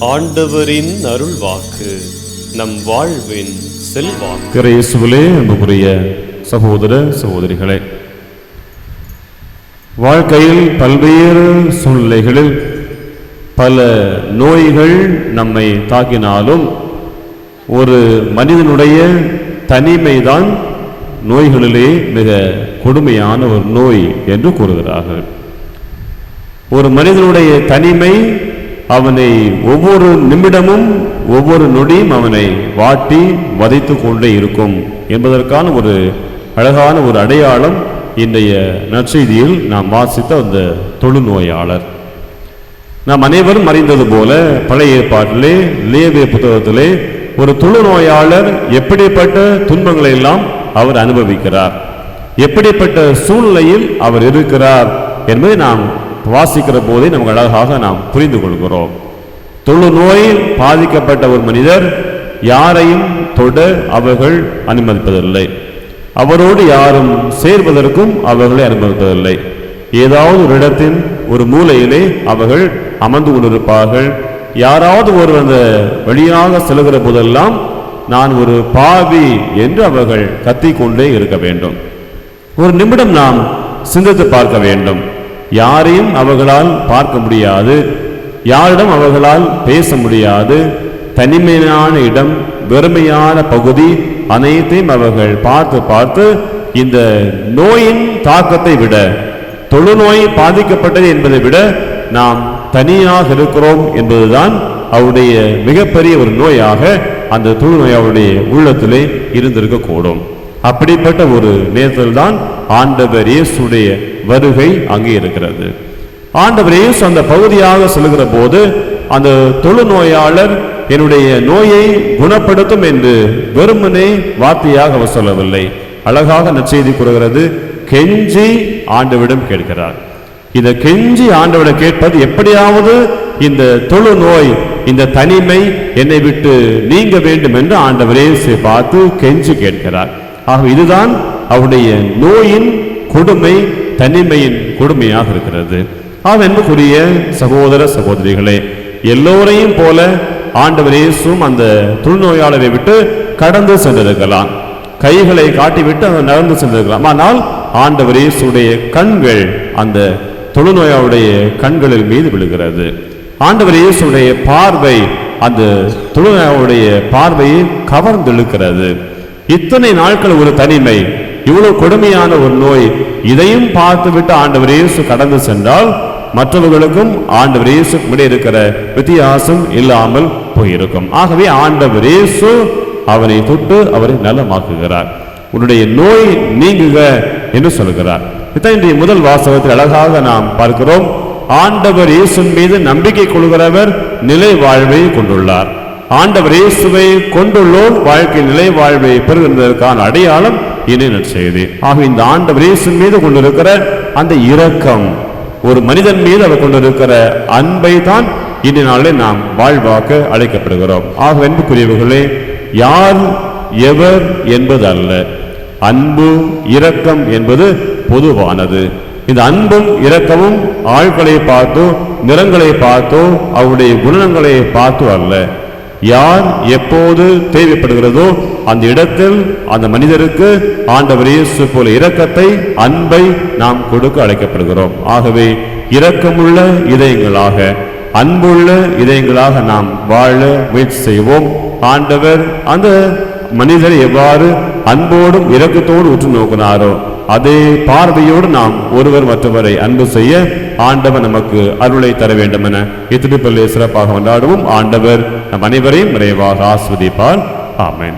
ஆண்டவரின் அருள் வாக்கு நம் வாழ்வின் செல்வாக்கு. கிரையேசுவிலே அன்புக்குரிய சகோதர சகோதரிகளே வாழ்க்கையில் பல்வேறு சூழ்நிலைகளில் பல நோய்கள் நம்மை தாக்கினாலும் ஒரு மனிதனுடைய தனிமைதான் நோய்களிலே மிக கொடுமையான ஒரு நோய் என்று கூறுகிறார்கள். ஒரு மனிதனுடைய தனிமை அவனை ஒவ்வொரு நிமிடமும் ஒவ்வொரு நொடியும் அவனை வாட்டி வதைத்து கொண்டே இருக்கும் என்பதற்கான ஒரு அழகான ஒரு அடையாளம் இன்றைய நற்செய்தியில் நாம் வாசித்த அந்த தொழுநோயாளர். நாம் அனைவரும் அறிந்தது போல பழைய ஏற்பாட்டிலே லேவிய புத்தகத்திலே ஒரு தொழுநோயாளர் எப்படிப்பட்ட துன்பங்களை எல்லாம் அவர் அனுபவிக்கிறார்? எப்படிப்பட்ட சூழ்நிலையில் அவர் இருக்கிறார் என்பதை நாம் வாசிக்கிற போதே நமக்கு அழகாக நாம் புரிந்து கொள்கிறோம் தொழு நோயில் பாதிக்கப்பட்ட ஒரு மனிதர் யாரையும் தொட அவர்கள் அனுமதிப்பதில்லை. அவரோடு யாரும் சேர்வதற்கும் அவர்களை அனுமதிப்பதில்லை. ஏதாவது ஒரு இடத்தின் ஒரு மூலையிலே அவர்கள் அமர்ந்து கொண்டிருப்பார்கள். யாராவது ஒரு அந்த வழியாக செல்கிற போதெல்லாம் நான் ஒரு பாவி என்று அவர்கள் கத்திக்கொண்டே இருக்க வேண்டும். ஒரு நிமிடம் நாம் சிந்தித்து பார்க்க வேண்டும். யாரையும் அவர்களால் பார்க்க முடியாது. யாரிடம் அவர்களால் பேச முடியாது. தனிமையான இடம் வெறுமையான பகுதி அனைத்தையும் அவர்கள் பார்த்து பார்த்து இந்த நோயின் தாக்கத்தை விட தொழுநோய் பாதிக்கப்பட்டது என்பதை விட நாம் தனியாக இருக்கிறோம் என்பதுதான் அவருடைய மிகப்பெரிய ஒரு நோயாக அந்த தொழுநோய் அவருடைய உள்ளத்திலே இருந்திருக்கக்கூடும். அப்படிப்பட்ட ஒரு நேரத்தில் தான் ஆண்டவர் இயேசுடைய வருகை அங்கே இருக்கிறது. ஆண்டவர் இயேசு அந்த பகுதியாக செல்கிற போது அந்த தொழுநோயாளர் என்னுடைய நோயை குணப்படுத்தும் என்று வெறுமனே வார்த்தையாக அவர் சொல்லவில்லை. அழகாக நற்செய்தி கூறுகிறது கெஞ்சி ஆண்டவிடம் கேட்கிறார். இந்த கெஞ்சி ஆண்டவிடம் கேட்பது எப்படியாவது இந்த தொழு நோய் இந்த தனிமை என்னை விட்டு நீங்க வேண்டும் என்று ஆண்டவரே பார்த்து கெஞ்சி கேட்கிறார். ஆக இதுதான் அவருடைய நோயின் கொடுமை தனிமையின் கொடுமையாக இருக்கிறது. ஆக சகோதர சகோதரிகளே எல்லோரையும் போல ஆண்டவர் இயேசும் அந்த தொழுநோயாளரை விட்டு கடந்து சென்றிருக்கலாம். கைகளை காட்டிவிட்டு அவர் நடந்து சென்றிருக்கலாம். ஆனால் ஆண்டவர் இயேசுடைய கண்கள் அந்த தொழுநோயாளுடைய கண்களில் மீது விழுகிறது. ஆண்டவர் இயேசுடைய பார்வை அந்த தொழுநோயாளுடைய பார்வையை கவர்ந்தெழுக்கிறது. இத்தனை நாட்கள் ஒரு தனிமை இவ்வளவு கொடுமையான ஒரு நோய். இதையும் பார்த்துவிட்டு ஆண்டவர் இயேசு கடந்து சென்றால் மற்றவர்களுக்கும் ஆண்டவர் இயேசுக்கு இருக்கிற வித்தியாசம் இல்லாமல் போயிருக்கும். ஆகவே ஆண்டவர் இயேசு அவனை தொட்டு அவரை நலமாக்குகிறார். உன்னுடைய நோய் நீங்குக என்று சொல்கிறார். இதான் இன்றைய முதல் வாசகத்தில் அழகாக நாம் பார்க்கிறோம். ஆண்டவர் இயேசுவின் மீது நம்பிக்கை கொள்கிறவர் நிலை வாழ்வை கொண்டுள்ளார். ஆண்டவர் இயேசுவை கொண்டுள்ளோர் வாழ்க்கை நிலை வாழ்வை பெறுகின்றதற்கான அடையாளம் இணை நற்செய்தி ஆக இந்த ஆண்டவர் மீது கொண்டிருக்கிற அந்த இரக்கம் ஒரு மனிதன் மீது அவர் கொண்டிருக்கிற அன்பை தான் இன்றைய நாளில் நாம் வாழ்வாக்க அழைக்கப்படுகிறோம். ஆக அன்புக்குரியவர்களே யார் எவர் என்பது அல்ல. அன்பு இரக்கம் என்பது பொதுவானது. இந்த அன்பும் இரக்கமும் ஆட்களை பார்த்தோ நிறங்களை பார்த்தோ அவருடைய குணங்களை பார்த்தோ அல்ல. யார் எப்போது தேவைப்படுகிறதோ அந்த இடத்தில் அந்த மனிதருக்கு ஆண்டவர் இயேசு போல இரக்கத்தை அன்பை நாம் கொடுக்க அழைக்கப்படுகிறோம். ஆகவே இரக்கமுள்ள இதயங்களாக அன்புள்ள இதயங்களாக நாம் வாழ முயற்சி செய்வோம். ஆண்டவர் அந்த மனிதரை எவ்வாறு அன்போடும் இரக்கத்தோடு உற்று நோக்கினாரோ அதே பார்வையோடு நாம் ஒருவர் மற்றவரை அன்பு செய்ய ஆண்டவர் நமக்கு அருளை தர வேண்டும் என இத்திருப்பள்ளி சிறப்பாக கொண்டாடுவோம். ஆண்டவர் நம் அனைவரையும் நிறைவாக ஆஸ்வதிப்பார். ஆமேன்.